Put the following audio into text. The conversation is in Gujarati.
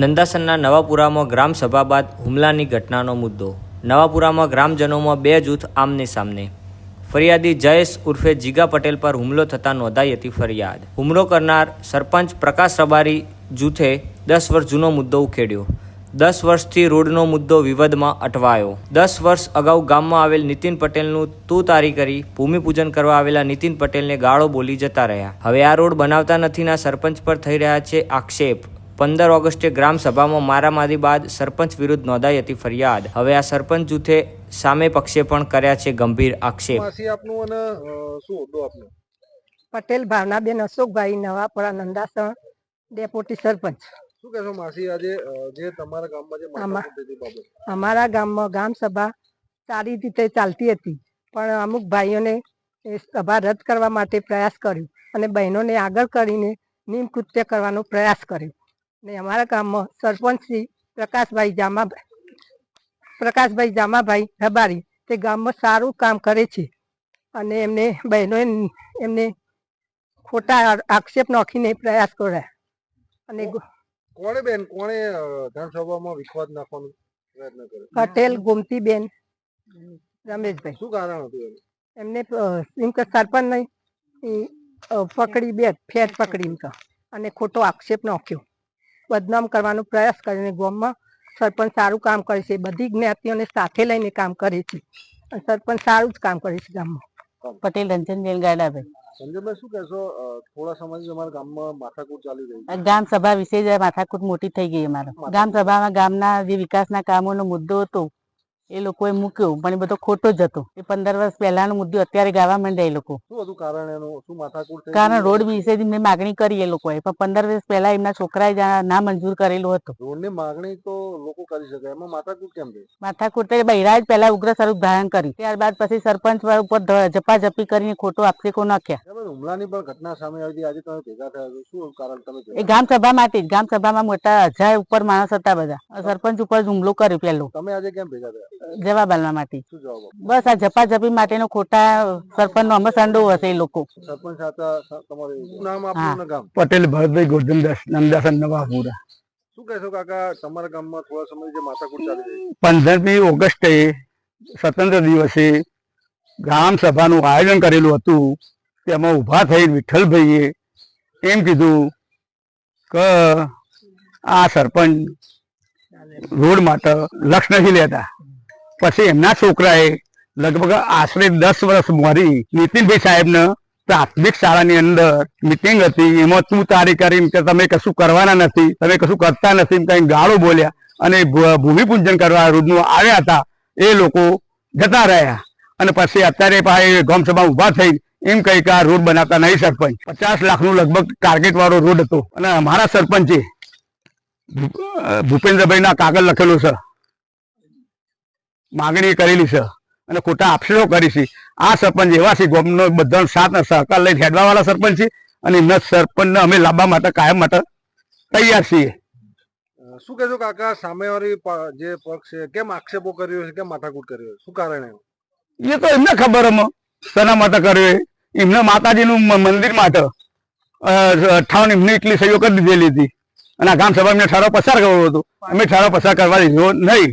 નંદાસનના નવાપુરામાં ગ્રામ સભા બાદ હુમલાની ઘટનાનો મુદ્દો. નવાપુરામાં ગ્રામજનોમાં બે જૂથ આમને સામને. ફરિયાદી જયેશ ઉર્ફે જીગા પટેલ પર હુમલો થતાં નોંધાઈ હતી ફરિયાદ. હુમલો કરનાર સરપંચ પ્રકાશ રબારી જૂથે દસ વર્ષ જૂનો મુદ્દો ઉખેડ્યો. દસ વર્ષથી રોડનો મુદ્દો વિવાદમાં અટવાયો. દસ વર્ષ અગાઉ ગામમાં આવેલ નીતિન પટેલનું તું તારી કરી ભૂમિપૂજન કરવા આવેલા નીતિન પટેલને ગાળો બોલી જતા રહ્યા. હવે આ રોડ બનાવતા નથીના સરપંચ પર થઈ રહ્યા છે આક્ષેપ. પંદર ઓગસ્ટે ગ્રામ સભામાં મારામારી બાદ સરપંચ વિરુદ્ધ નોંધાઈ હતી ફરિયાદ. હવે આ સરપંચ જૂથે સામે પક્ષે પણ કર્યા છે ગંભીર આક્ષેપ. માસી આપનું અને શું હોદ્દો આપનો? પટેલ ભાવનાબેન અશોકભાઈ નવાપરા નંદાસણ ડેપ્યુટી સરપંચ. શું કહેશો માસી આજે જે તમારા ગામમાં જે આમાં- માથાકૂટ થઈ હતી બાબત? અમારા ગામમાં ગામ સભા સારી રીતે ચાલતી હતી પણ અમુક ભાઈઓને એ સભા રદ કરવા માટે પ્રયાસ કર્યો અને બહેનોને આગળ કરીને નિમ કૃત્ય કરવાનો પ્રયાસ કર્યો. ને અમારા ગામમાં સરપંચ શ્રી પ્રકાશભાઈ જામાભાઈ પ્રકાશભાઈ જામાભાઈ રબારી તે ગામમાં સારું કામ કરે છે. અને એમને બહેનોએ એમને ખોટા આક્ષેપ નાખીને પ્રયાસ કર્યા. અને કોણે બેન કોણે વિખવાદ નાખવાનો પ્રયત્ન કર્યો? પટેલ ગોમતીબેન રમેશભાઈ. શું કારણ હતું એમને એમ કે સરપંચ નહીં પકડી બે ફેર પકડી એમ અને ખોટો આક્ષેપ નાખ્યો. બદનામ કરવાનો પ્રયાસ કરીને ગામમાં સરપંચ સારું કામ કરે છે. બધી જ્ઞાતિઓને સાથે લઈને કામ કરે છે. સરપંચ સારું જ કામ કરે છે ગામમાં. પટેલ રંજનબેન ગાડાભાઈ સંજયભાઈ શું કહેશો? થોડા સમયથી તમારા ગામમાં માથાકૂટ ચાલી રહી ગામ સભા વિશે જ માથાકૂટ મોટી થઈ ગઈ અમારા. ગામ સભામાં ગામના જે વિકાસના કામોનો મુદ્દો હતો એ લોકોએ મૂક્યું પણ એ બધો ખોટો જ હતો. એ પંદર વર્ષ પહેલાનો મુદ્દો અત્યારે ગાવા માંડ્યા એ લોકો. શું હતું કારણ એનું? શું માથાકૂટ કારણ રોડ વિશે મેં માગણી કરી એ લોકોએ પણ પંદર વર્ષ પહેલા એમના છોકરાએ ના મંજૂર કરેલું હતું. રોડની માગણી તો લોકો કરી શકે એમાં માથાકૂટ કેમ થઈ માથાકૂટ તો એ બૈરા જ પહેલા ઉગ્ર સ્વરૂપ ધારણ કરી ત્યારબાદ પછી સરપંચ ઉપર જપા ઝપાઝપી કરીને ખોટો આક્ષેપો નાખ્યા. હુમલાની પણ ઘટના સામે આવી આજે તમે ભેગા થયા શું કારણ તમે એ ગામ સભા માટે ગામ સભામાં મોટા હજાર ઉપર માણસ હતા બધા. સરપંચ ઉપર હુમલો કર્યો પેલો તમે આજે કેમ ભેગા થયા? જવાબ આલવા માટે. શું જવાબ આપો? બસ આ ઝપાઝપી માટેનો ખોટા સરપંચ નો અમસંડો હશે એ લોકો. પટેલ ભરતભાઈ ગોરધનદાસ નંદાસન નવાપુરા. શું કહેશો કાકા તમારા ગામમાં થોડા સમય જે માથાકૂટ ચાલી રહી પંદરમી ઓગસ્ટે સ્વતંત્ર દિવસે ગ્રામ સભાનું આયોજન કરેલું હતું. તેમાં ઊભા થઈ વિઠ્ઠલભાઈએ એમ કીધું કે આ સરપંચ રોડ માટે લક્ષ નથી લેતા. પછી એમના છોકરાએ લગભગ આશરે દસ વર્ષ મોરી નીતિનભાઈ સાહેબને પ્રાથમિક શાળાની અંદર મિટિંગ હતી. એમાં તું તારી કરીને કે તમે કશું કરવાના નથી, તમે કશું કરતા નથી કઈ ગાળો બોલ્યા અને ભૂમિપૂજન કરવા રોડનું આવ્યા હતા. એ લોકો જતા રહ્યા. અને પછી અત્યારે પાસે ગામસભા ઊભા થઈ એમ કહી કે આ રોડ બનાવતા નહીં સરપંચ. પચાસ લાખનું લગભગ ટાર્ગેટ વાળો રોડ હતો. અને અમારા સરપંચે ભૂપેન્દ્રભાઈના કાગળ લખેલું છે. માગણી કરેલી છે અને ખોટા આક્ષેપો કરી છે. આ સરપંચ એવા છે ગામનો બધા સાથ સહકાર લઈને હેડવાવાળા સરપંચ છે અને એમના સરપંચને અમે લાવવા માટે કાયમ માટે તૈયાર છીએ. શું કહેશો કાકા સામેવાળી જે પક્ષ છે કેમ આક્ષેપો કર્યો છે કેમ માથાકૂટ કર્યો છે? શું કારણ એ તો એમને ખબર અમે શેના માટે કર્યો એમને માતાજીનું મંદિર માટે અઠાવન એમની એટલી સહીઓ કરી દીધેલી હતી. અને આ ગામ સભા એમને ઠરાવ પસાર કરવો હતો. અમે ઠરાવ પસાર કરવા દીધો નહીં.